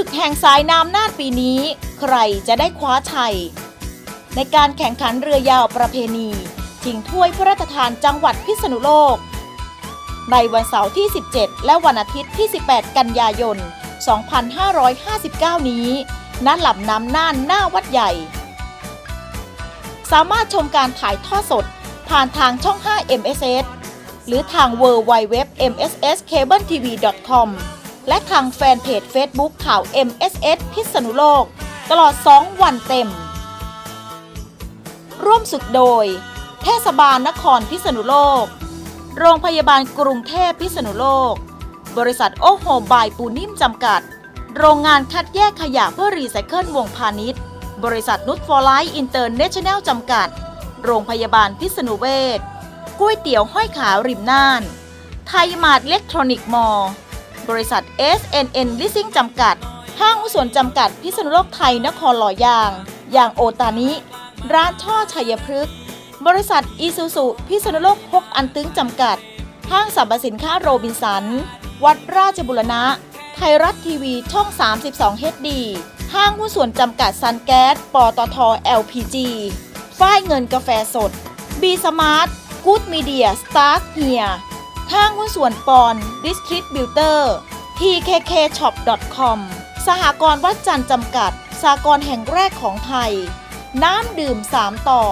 ศึกแห่งสายน้ำน่านปีนี้ ใครจะได้คว้าชัย ในการแข่งขันเรือยาวประเพณีชิงถ้วยพระราชทานจังหวัดพิษณุโลก ในวันเสาร์ที่ 17 และวันอาทิตย์ที่ 18 กันยายน 2559 นี้ณลำน้ำน่านหน้าวัดใหญ่ สามารถชมการถ่ายทอดสดผ่านทางช่อง 5 MSS หรือทาง w w w mss cable tv com และทางแฟนเพจ Facebook ข่าว MSS พิษณุโลก ตลอด 2 วันเต็ม ร่วมสุดโดย เทศบาลนครพิษณุโลก โรงพยาบาลกรุงเทพพิษณุโลก บริษัทโอโฮบายปูนิ่มจำกัด โรงงานคัดแยกขยะเพื่อรีไซเคิลวงพาณิชย์ บริษัทนุชฟอร์ไลท์อินเตอร์เนชั่นแนลจำกัด โรงพยาบาลพิษณุเวชก๋วยเตี๋ยวห้อยขาริมน่าน ไทยมาร์ทอิเล็กทรอนิกส์มอล บริษัท SNN Leasing จำกัด ห้างหุ้นส่วนจำกัดพิษณุโลกไทยนครหล่อยาง อย่างโอตานิ ร้านช่อชัยพฤกษ์ บริษัทอีซูซุพิษณุโลกฮกอันตึงจำกัด ห้างสรรพสินค้าโรบินสัน วัดราชบุรณะ ไทยรัฐทีวีช่อง 32 HD ห้างหุ้นส่วนจำกัดซันแก๊ส ปตท LPG ฝ้ายเงินกาแฟสด บีสมาร์ทกู๊ดมีเดีย สตาร์เฮีย ห้างหุ้นส่วนปอนดิสทริบิวเตอร์ TKK Shop com สหกรณ์วัดจันทร์จำกัด สากรณ์แห่งแรกของไทย น้ำดื่ม 3 ต่อ